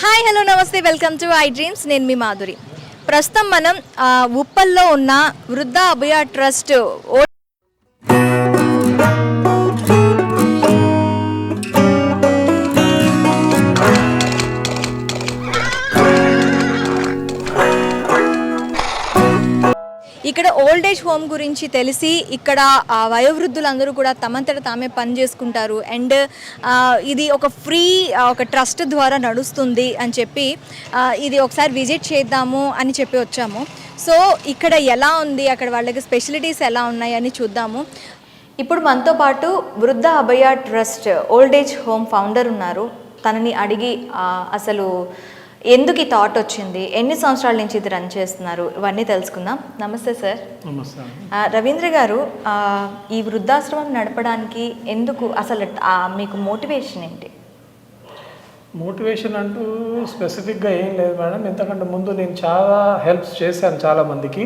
Hi hello నమస్తే welcome to I dreams నేను మీ మాధురి. ప్రస్తుతం మనం ఉప్పల్లో ఉన్న వృద్ధ అభయ ట్రస్ట్ ఇక్కడ ఓల్డ్ ఏజ్ హోమ్ గురించి తెలిసి ఇక్కడ ఆ, వయోవృద్ధులందరూ కూడా తమంతట తామే పని చేసుకుంటారు. అండ్ ఇది ఒక ఫ్రీ ఒక ట్రస్ట్ ద్వారా నడుస్తుంది అని చెప్పి ఇది ఒకసారి విజిట్ చేద్దాము అని చెప్పి వచ్చాము. సో ఇక్కడ ఎలా ఉంది? అక్కడ వాళ్ళకి స్పెషలిటీస్ ఎలా ఉన్నాయి అని చూద్దాము. ఇప్పుడు మనతో పాటు Vriddha Abhaya trust old age home founder ఉన్నారు. తనని అడిగి అసలు ఎందుకు ఈ థాట్ వచ్చింది? ఎన్ని సంవత్సరాల నుంచి ఇది రన్ చేస్తున్నారు? ఇవన్నీ తెలుసుకుందాం. నమస్తే సార్ రవీంద్ర గారు ఈ వృద్ధాశ్రమం నడపడానికి ఎందుకు అసలు మీకు మోటివేషన్ ఏంటి? మోటివేషన్ అంటూ స్పెసిఫిక్గా ఏం లేదు మేడం. ఎంతకంటే ముందు నేను చాలా హెల్ప్స్ చేశాను చాలా మందికి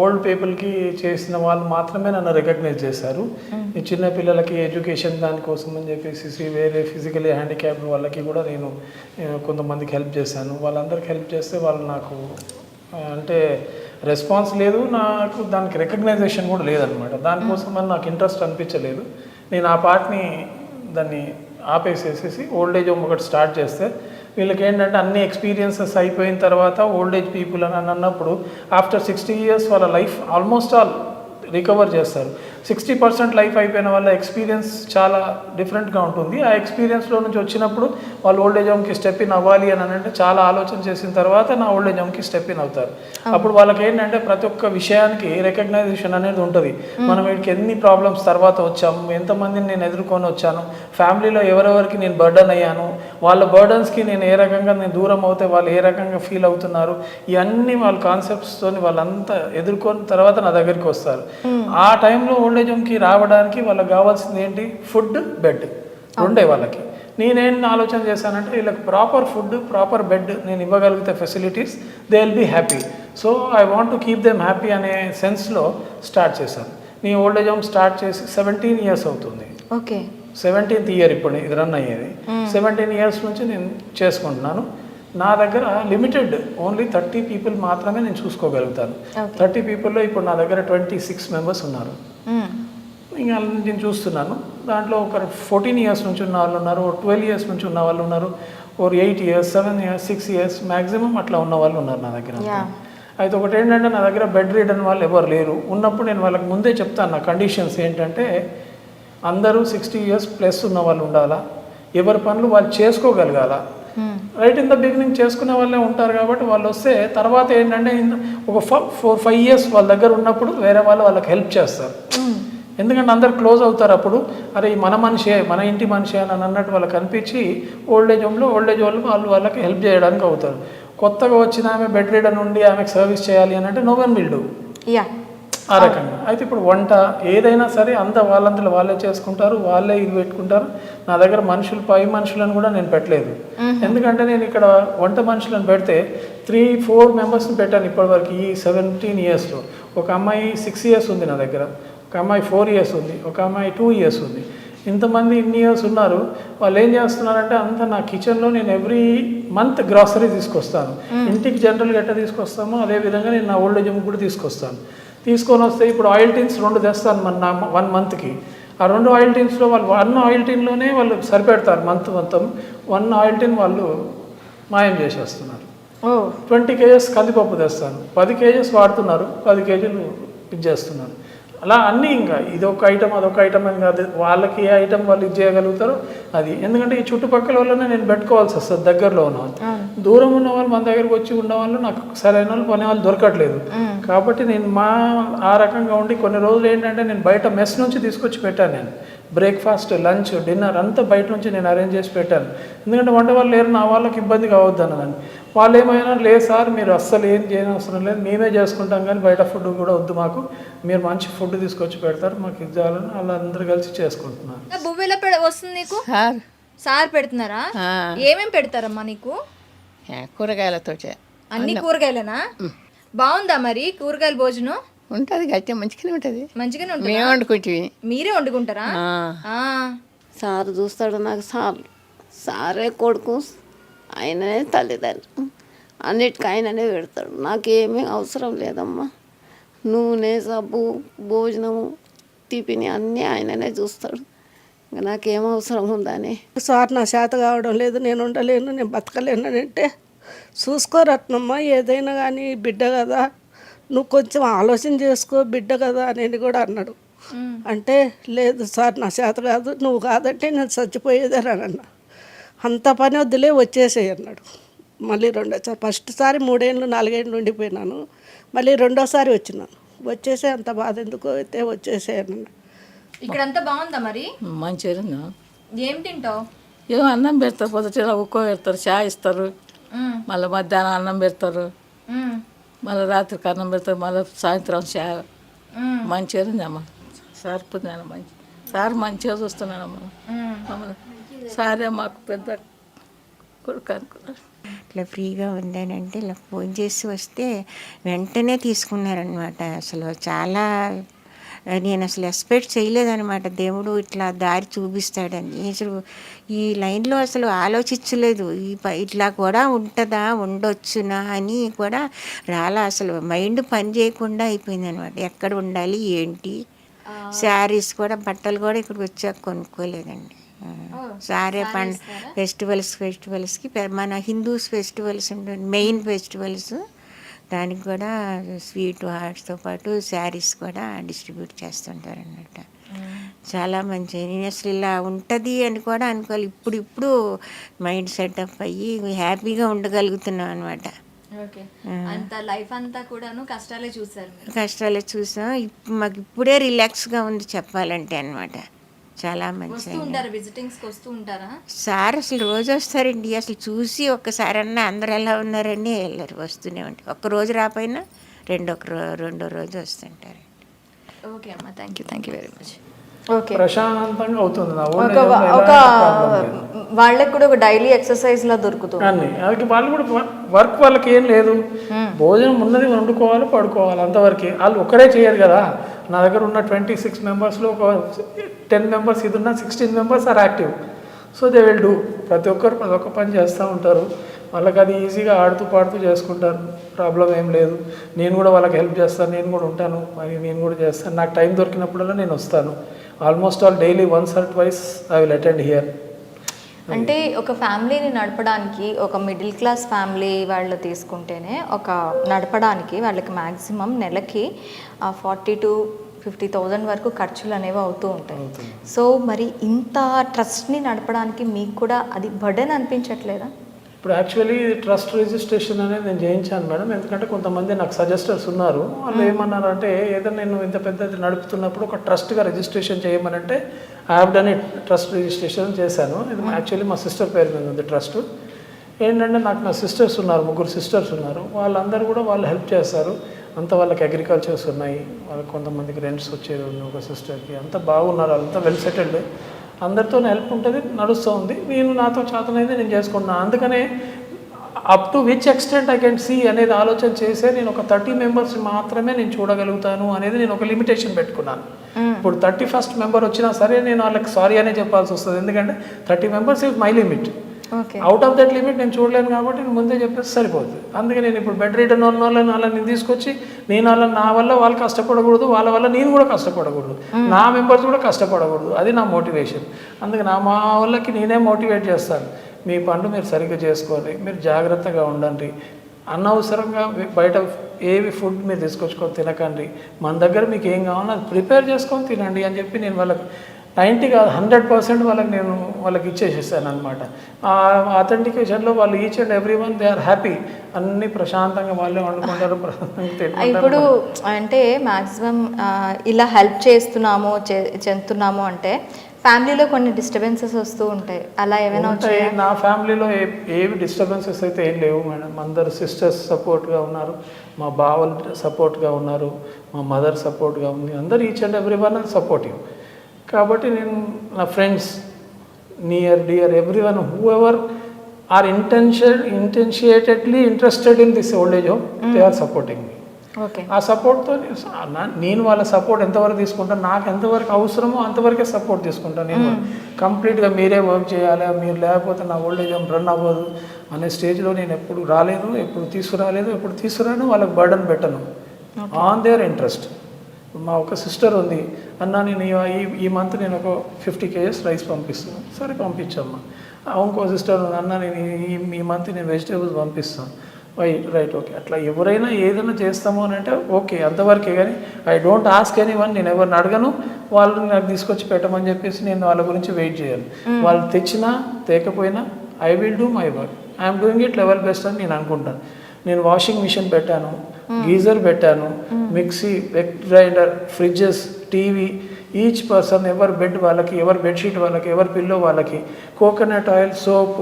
ఓల్డ్ పీపుల్కి చేసిన వాళ్ళు మాత్రమే నన్ను రికగ్నైజ్ చేశారు. ఈ చిన్న పిల్లలకి ఎడ్యుకేషన్ దానికోసం అని చెప్పేసి వేరే ఫిజికలీ హ్యాండిక్యాప్డ్ వాళ్ళకి కూడా నేను కొంతమందికి హెల్ప్ చేశాను. వాళ్ళందరికీ హెల్ప్ చేస్తే వాళ్ళు నాకు అంటే రెస్పాన్స్ లేదు నాకు దానికి రికగ్నైజేషన్ కూడా లేదనమాట దానికోసం అని నాకు ఇంట్రెస్ట్ అనిపించలేదు. నేను ఆ పార్ట్ని దాన్ని ఆపేసేసేసి ఓల్డ్ ఏజ్ హోమ్ ఒకటి స్టార్ట్ చేస్తే వీళ్ళకి ఏంటంటే అన్ని ఎక్స్పీరియన్సెస్ అయిపోయిన తర్వాత ఓల్డ్ ఏజ్ పీపుల్ అని అన్నప్పుడు ఆఫ్టర్ సిక్స్టీ ఇయర్స్ వాళ్ళ లైఫ్ ఆల్మోస్ట్ ఆల్ రికవర్ చేస్తారు. సిక్స్టీ పర్సెంట్ లైఫ్ అయిపోయిన వాళ్ళ ఎక్స్పీరియన్స్ చాలా డిఫరెంట్గా ఉంటుంది. ఆ ఎక్స్పీరియన్స్లో నుంచి వచ్చినప్పుడు వాళ్ళు ఓల్డ్ ఏజ్ హోమ్కి స్టెప్ ఇన్ అవ్వాలి అని అంటే చాలా ఆలోచన చేసిన తర్వాత నా ఓల్డ్ ఏజ్ హోమ్కి స్టెప్ ఇన్ అవుతారు. అప్పుడు వాళ్ళకి ఏంటంటే ప్రతి ఒక్క విషయానికి రికగ్నైజేషన్ అనేది ఉంటుంది. మనం వీటికి ఎన్ని ప్రాబ్లమ్స్ తర్వాత వచ్చాము ఎంతమందిని నేను ఎదుర్కొని వచ్చాను ఫ్యామిలీలో ఎవరెవరికి నేను బర్డన్ అయ్యాను వాళ్ళ బర్డన్స్కి నేను ఏ రకంగా నేను దూరం అవుతే వాళ్ళు ఏ రకంగా ఫీల్ అవుతున్నారు ఇవన్నీ వాళ్ళ కాన్సెప్ట్స్తో వాళ్ళంతా ఎదుర్కొని తర్వాత నా దగ్గరికి వస్తారు. ఆ టైంలో ఓల్డ్ హోమ్కి రావడానికి వాళ్ళకి కావాల్సింది ఏంటి? ఫుడ్ బెడ్ రెండే వాళ్ళకి. నేనేం ఆలోచన చేశానంటే వీళ్ళకి ప్రాపర్ ఫుడ్ ప్రాపర్ బెడ్ నేను ఇవ్వగలిగితే facilities they will be happy so I want to keep them happy అనే సెన్స్లో స్టార్ట్ చేశాను. నీ ఓల్డ్ ఏజ్ హోమ్ స్టార్ట్ చేసి సెవెంటీన్ ఇయర్స్ అవుతుంది. ఓకే. సెవెంటీన్త్ ఇయర్ ఇప్పుడు ఇది రన్ అయ్యేది. సెవెంటీన్ ఇయర్స్ నుంచి నేను చేసుకుంటున్నాను. నా దగ్గర లిమిటెడ్ ఓన్లీ థర్టీ పీపుల్ మాత్రమే నేను చూసుకోగలుగుతాను. థర్టీ పీపుల్లో ఇప్పుడు నా దగ్గర ట్వంటీ సిక్స్ మెంబర్స్ ఉన్నారు మ్మ్. ఇంకా నేను చూస్తున్నాను దాంట్లో ఒక ఫోర్టీన్ ఇయర్స్ నుంచి ఉన్న వాళ్ళు ఉన్నారు ట్వెల్వ్ ఇయర్స్ నుంచి ఉన్న వాళ్ళు ఉన్నారు or eight years seven years six years maximum అట్లా ఉన్న వాళ్ళు ఉన్నారు నా దగ్గర. అయితే ఒకటి ఏంటంటే నా దగ్గర బెడ్ రీడ్ అని వాళ్ళు ఎవరు లేరు ఉన్నప్పుడు నేను వాళ్ళకి ముందే చెప్తాను నా కండిషన్స్ ఏంటంటే అందరూ సిక్స్టీ ఇయర్స్ ప్లస్ ఉన్న వాళ్ళు ఉండాలా ఎవరి పనులు వాళ్ళు చేసుకోగలగాల. రైట్ ఇన్ ద బిగినింగ్ చేసుకునే వాళ్ళే ఉంటారు కాబట్టి వాళ్ళు వస్తే తర్వాత ఏంటంటే ఒక ఫోర్ ఫైవ్ ఇయర్స్ వాళ్ళ దగ్గర ఉన్నప్పుడు వేరే వాళ్ళు వాళ్ళకి హెల్ప్ చేస్తారు. మ్మ్. ఎందుకంటే అందరు క్లోజ్ అవుతారు అప్పుడు. అరే మన మనిషే మన ఇంటి మనిషే అని అన్నట్టు వాళ్ళకి అనిపించి ఓల్డ్ ఏజ్ హోమ్లో ఓల్డ్ ఏజ్ వాళ్ళు వాళ్ళు వాళ్ళకి హెల్ప్ చేయడానికి అవుతారు. కొత్తగా వచ్చిన ఆమె బెడ్ రీడర్ నుండి ఆమెకు సర్వీస్ చేయాలి అని అంటే నో వన్ విల్ డూ యా ఆ రకంగా. అయితే ఇప్పుడు వంట ఏదైనా సరే అంత వాళ్ళంతలో వాళ్ళే చేసుకుంటారు వాళ్ళే ఇది పెట్టుకుంటారు. నా దగ్గర మనుషులు పై మనుషులను కూడా నేను పెట్టలేదు. ఎందుకంటే నేను ఇక్కడ వంట మనుషులను పెడితే త్రీ ఫోర్ మెంబర్స్ని పెట్టాను ఇప్పటివరకు ఈ సెవెంటీన్ ఇయర్స్లో. ఒక అమ్మాయి సిక్స్ ఇయర్స్ ఉంది నా దగ్గర ఒక అమ్మాయి ఫోర్ ఇయర్స్ ఉంది ఒక అమ్మాయి టూ ఇయర్స్ ఉంది. ఇంతమంది ఇన్ని ఇయర్స్ ఉన్నారు వాళ్ళు ఏం చేస్తున్నారంటే అంత నా కిచెన్లో నేను ఎవ్రీ మంత్ గ్రాసరీ తీసుకొస్తాను. ఇంటికి జనరల్గా ఎట్లా తీసుకొస్తామో అదే విధంగా నేను నా ఓల్డ్ ఏజ్ కూడా తీసుకొస్తాను. తీసుకొని వస్తే ఇప్పుడు ఆయిల్ టీన్స్ రెండు తెస్తాను మన వన్ మంత్కి ఆ రెండు ఆయిల్ టీన్స్లో వాళ్ళు వన్ ఆయిల్ టీన్లోనే వాళ్ళు సరిపెడతారు మంత్ మొత్తం. వన్ ఆయిల్ టీన్ వాళ్ళు మాయం చేసేస్తున్నారు. ట్వంటీ కేజెస్ కందిపప్పు తెస్తాను. పది కేజెస్ వాడుతున్నారు. పది కేజీలు ఇది చేస్తున్నారు. అలా అన్నీ ఇంకా. ఇది ఒక ఐటమ్ అదొక ఐటమ్ అని కాదు. వాళ్ళకి ఏ ఐటమ్ వాళ్ళు ఇది చేయగలుగుతారో అది. ఎందుకంటే ఈ చుట్టుపక్కల వాళ్ళనే నేను పెట్టుకోవాల్సి వస్తుంది దగ్గరలో ఉన్న వాళ్ళు దూరం ఉన్న వాళ్ళు మన దగ్గరకు వచ్చి ఉన్న వాళ్ళు నాకు సరైన వాళ్ళు పని వాళ్ళు దొరకట్లేదు. కాబట్టి నేను మా ఆ రకంగా ఉండి కొన్ని రోజులు ఏంటంటే నేను బయట మెస్ నుంచి తీసుకొచ్చి పెట్టాను నేను. బ్రేక్ఫాస్ట్ లంచ్ డిన్నర్ అంతా బయట నుంచి నేను అరేంజ్ చేసి పెట్టాను. ఎందుకంటే వంట వాళ్ళు లేరు నా వాళ్ళకి ఇబ్బంది కావద్దు అన్నదని వాళ్ళు ఏమైనా లేదు సార్ మీరు అస్సలు ఏం చేయని అవసరం లేదు మేమే చేసుకుంటాం కానీ బయట ఫుడ్ కూడా వద్దు మాకు. మీరు మంచి ఫుడ్ తీసుకొచ్చి పెడతారు మాకు ఇది చాలని వాళ్ళందరూ కలిసి చేసుకుంటున్నారు. బువ్వెలా పెడ వస్తుంది నీకు? సార్. సార్ పెడుతున్నారా? ఆ, ఏమేం పెడతారమ్మా నీకు? కూరగాయలతో చే- అన్ని కూరగాయలేనా? బాగుందా మరి కూరగాయల భోజనం? ఉంటుంది గట్టి మంచిగానే ఉంటుంది. మంచిగానే ఉంటుంది? మేము వండుకుంటే మీరే వండుకుంటారా? ఆ. సార్ చూస్తాడు నాకు సార్. సారే కొడుకు ఆయననే తల్లిదండ్రులు. అన్నిటికీ ఆయననే పెడతాడు. నాకేమీ అవసరం లేదమ్మా. నూనె సబ్బు భోజనము టిఫిన్ అన్నీ ఆయననే చూస్తాడు. ఇంకా నాకేం అవసరం ఉందని. సార్ నా చేత కావడం లేదు నేను ఉండలేను నేను బతకలేను అని అంటే చూసుకోరత్నమ్మా ఏదైనా కానీ బిడ్డ కదా నువ్వు కొంచెం ఆలోచన చేసుకో బిడ్డ కదా అని కూడా అన్నాడు. అంటే లేదు సార్ నా చేత కాదు నువ్వు కాదంటే నేను చచ్చిపోయేదని అన్న. అంత పని వద్దులే వచ్చేసేయి అన్నాడు. మళ్ళీ రెండోసారి ఫస్ట్ సారి మూడేళ్ళు నాలుగేళ్ళు ఉండిపోయినాను. మళ్ళీ రెండోసారి వచ్చినాను వచ్చేసే అంత బాధ ఎందుకు అయితే వచ్చేసేయనన్నా ఇక్కడ అంతా బాగుందా మరి? మంచిగా ఏం తింటావు? ఏమో అన్నం పెడతారు పొద్దుట ఉక్కో పెడతారు చాయ్ ఇస్తారు. మళ్ళీ మధ్యాహ్నం అన్నం పెడతారు. మళ్ళీ రాత్రికి అన్నం పెడతారు మళ్ళీ సాయంత్రం చాయ్ మంచిగా ఉందమ్మా సరిపోతుందన్న మంచి సార్ మంచిగా చూస్తున్నానమ్మా మమ్మల్ని సారే మాకు పెద్ద కొడుకు అనుకున్నారు. ఇట్లా ఫ్రీగా ఉందని అంటే ఇలా ఫోన్ చేసి వస్తే వెంటనే తీసుకున్నారనమాట అసలు చాలా నేను అసలు ఎక్స్పెక్ట్ చేయలేదనమాట దేవుడు ఇట్లా దారి చూపిస్తాడని. అసలు ఈ లైన్లో అసలు ఆలోచించలేదు. ఈ ప- ఇట్లా కూడా ఉంటుందా ఉండొచ్చునా అని కూడా రాలా. అసలు మైండ్ పని చేయకుండా అయిపోయింది అనమాట ఎక్కడ ఉండాలి ఏంటి? శారీస్ కూడా బట్టలు కూడా ఇక్కడికి వచ్చాక కొనుక్కోలేదండి. సారే పండ్ ఫెస్టివల్స్ ఫెస్టివల్స్కి మన హిందూస్ ఫెస్టివల్స్ ఉంటుంది మెయిన్ ఫెస్టివల్స్. దానికి కూడా స్వీట్ హార్ట్స్తో పాటు శారీస్ కూడా డిస్ట్రిబ్యూట్ చేస్తుంటారు అన్నమాట చాలా మంచి నేను అసలు ఇలా ఉంటుంది అని కూడా అనుకోవాలి ఇప్పుడు ఇప్పుడు మైండ్ సెటప్ అయ్యి హ్యాపీగా ఉండగలుగుతున్నాం అనమాట ఓకే. అంత లైఫ్ అంతా కూడాను కష్టాలే చూసారు కష్టాలు చూసాం. మాకు ఇప్పుడే రిలాక్స్గా ఉంది చెప్పాలంటే అనమాట చాలా మంచి వస్తూ ఉంటారా విజిటింగ్స్కి వస్తూ ఉంటారా? సార్ అసలు రోజు వస్తారండి. అసలు చూసి ఒక్కసారన్నా అందరు ఎలా ఉన్నారని వెళ్ళరు వస్తూనే ఉంటారు. ఒక్క రోజు రాపోయినా రెండో రెండో రోజు వస్తుంటారు ఓకే అమ్మా thank you thank you very much okay. ప్రశాంతంగా అవుతుంది. నా ఓన్ ఒక ఒక వాళ్ళకి కూడా ఒక డైలీ ఎక్సర్సైజ్ లా దొరుకుతుంది. అన్ని. వాళ్ళు కూడా వర్క్ వాళ్ళకి ఏం లేదు. భోజనం ఉన్నది వండుకోవాలి పడుకోవాలి అంతవరకే. వాళ్ళు ఒక్కడే చేయరు కదా. నా దగ్గర ఉన్న ట్వంటీ సిక్స్ మెంబర్స్లో ఒక టెన్ మెంబర్స్ ఇది ఉన్న sixteen members are active. So they will do. ప్రతి ఒక్కరు ప్రతి ఒక్క పని చేస్తూ ఉంటారు. వాళ్ళకి అది ఈజీగా ఆడుతూ పాడుతూ చేసుకుంటారు. ప్రాబ్లం ఏం లేదు. నేను కూడా వాళ్ళకి హెల్ప్ చేస్తాను. నేను కూడా ఉంటాను. మరి నేను కూడా చేస్తాను. నాకు టైం దొరికినప్పుడల్లా నేను వస్తాను. Almost all daily once or twice I will attend here. అంటే ఒక ఫ్యామిలీని నడపడానికి ఒక మిడిల్ క్లాస్ ఫ్యామిలీ వాళ్ళు తీసుకుంటేనే ఒక నడపడానికి వాళ్ళకి మ్యాక్సిమం నెలకి ఫార్టీ టు ఫిఫ్టీ థౌజండ్ వరకు ఖర్చులు అనేవి అవుతూ ఉంటాయి. సో మరి ఇంత ట్రస్ట్ని నడపడానికి మీకు కూడా అది బర్డెన్ అనిపించట్లేదా? ఇప్పుడు యాక్చువల్లీ ట్రస్ట్ రిజిస్ట్రేషన్ అనేది నేను చేయించాను మేడం. ఎందుకంటే కొంతమంది నాకు సజెస్టర్స్ ఉన్నారు. వాళ్ళు ఏమన్నారంటే ఏదో నేను ఇంత పెద్దది నడుపుతున్నప్పుడు ఒక ట్రస్ట్గా registration చేయమనంటే I have done it trust registration చేశాను. ఇది యాక్చువల్లీ మా సిస్టర్ పేరు మీద ఉంది ట్రస్ట్ ఏంటంటే నాకు నా సిస్టర్స్ ఉన్నారు ముగ్గురు సిస్టర్స్ ఉన్నారు. వాళ్ళందరూ కూడా వాళ్ళు హెల్ప్ చేస్తారు. అంత వాళ్ళకి అగ్రికల్చర్స్ ఉన్నాయి. వాళ్ళకి కొంతమందికి రెంట్స్ వచ్చేది ఉంది ఒక సిస్టర్కి అంతా బాగున్నారు వాళ్ళంతా వెల్ సెటిల్డ్ అందరితో హెల్ప్ ఉంటుంది నడుస్తూ ఉంది. నేను నాతో చేతనైతే నేను చేసుకుంటున్నాను అందుకనే up to which extent I can see అనేది ఆలోచన చేసే నేను ఒక థర్టీ మెంబర్స్ మాత్రమే నేను చూడగలుగుతాను అనేది నేను ఒక లిమిటేషన్ పెట్టుకున్నాను. ఇప్పుడు థర్టీ ఫస్ట్ మెంబర్ వచ్చినా సరే నేను వాళ్ళకి సారీ అనే చెప్పాల్సి వస్తుంది. ఎందుకంటే thirty members is my limit out of that limit నేను చూడలేను కాబట్టి నేను ముందే చెప్పేసి సరిపోతుంది అందుకే నేను ఇప్పుడు బెడ్ రిటర్న్ ఉన్న వాళ్ళని వాళ్ళని తీసుకొచ్చి నేను వాళ్ళని నా వల్ల వాళ్ళు కష్టపడకూడదు వాళ్ళ వల్ల నేను కూడా కష్టపడకూడదు. నా మెంబర్స్ కూడా కష్టపడకూడదు. అది నా మోటివేషన్ అందుకే నా మా వాళ్ళకి నేనే మోటివేట్ చేస్తాను. మీ పనులు మీరు సరిగ్గా చేసుకోండి. మీరు జాగ్రత్తగా ఉండండి. అనవసరంగా బయట ఏవి ఫుడ్ మీరు తీసుకొచ్చుకొని తినకండి. మన దగ్గర మీకు ఏం కావాలో అది ప్రిపేర్ చేసుకొని తినండి అని చెప్పి నేను వాళ్ళకి నైంటీ కాదు హండ్రెడ్ పర్సెంట్ వాళ్ళకి నేను వాళ్ళకి ఇచ్చేసేసాను అనమాట ఆ అథెంటికేషన్లో వాళ్ళు each and every one they are happy. అన్నీ ప్రశాంతంగా వాళ్ళే వండుకుంటారు ఇప్పుడు అంటే మ్యాక్సిమం ఇలా హెల్ప్ చేస్తున్నాము చే- చెందుతున్నాము అంటే ఫ్యామిలీలో కొన్ని డిస్టర్బెన్సెస్ వస్తూ ఉంటాయి. అలా ఏమైనా ఉంటాయి. నా ఫ్యామిలీలో ఏ ఏవి డిస్టర్బెన్సెస్ అయితే ఏం లేవు మేడం. అందరు సిస్టర్స్ సపోర్ట్గా ఉన్నారు. మా బావలు సపోర్ట్గా ఉన్నారు. మా మదర్ సపోర్ట్గా ఉంది. అందరు each and every one supportive కాబట్టి నేను నా friends near dear every one whoever are intention intentiatedly interested in this old age home they are supporting me ఆ సపోర్ట్తో నేను వాళ్ళ సపోర్ట్ ఎంతవరకు తీసుకుంటాను నాకు ఎంతవరకు అవసరమో అంతవరకే సపోర్ట్ తీసుకుంటాను నేను. కంప్లీట్గా మీరే వర్క్ చేయాలి మీరు లేకపోతే నా ఓల్డేజ్ హోమ్ రన్ అవ్వదు అనే స్టేజ్లో నేను ఎప్పుడు రాలేదు ఎప్పుడు తీసుకురాలేదు ఎప్పుడు తీసుకురాను వాళ్ళకి బర్డన్ పెట్టను. ఆన్ దేర్ ఇంట్రెస్ట్ మా ఒక సిస్టర్ ఉంది అన్న నేను ఈ- ఈ మంత్ నేను ఒక ఫిఫ్టీ కేజెస్ రైస్ పంపిస్తాను. సరే పంపించమ్మా. ఇంకో సిస్టర్ ఉంది అన్న నేను ఈ ఈ మంత్ నేను వెజిటేబుల్స్ పంపిస్తాను. వై రైట్ ఓకే అట్లా ఎవరైనా ఏదైనా చేస్తాము అని అంటే ఓకే అంతవరకే కానీ I don't ask any one నేను ఎవరిని అడగను వాళ్ళు నాకు తీసుకొచ్చి పెట్టమని చెప్పేసి నేను వాళ్ళ గురించి వెయిట్ చేయను. వాళ్ళు తెచ్చినా తేకపోయినా I will do my work I'm doing it level best అని నేను అనుకుంటాను. నేను వాషింగ్ మిషన్ పెట్టాను గీజర్ పెట్టాను mixie wet grinder fridges TV each person ఎవరి బెడ్ వాళ్ళకి ఎవరి బెడ్షీట్ వాళ్ళకి ఎవరి పిల్లో వాళ్ళకి కోకోనట్ ఆయిల్ సోప్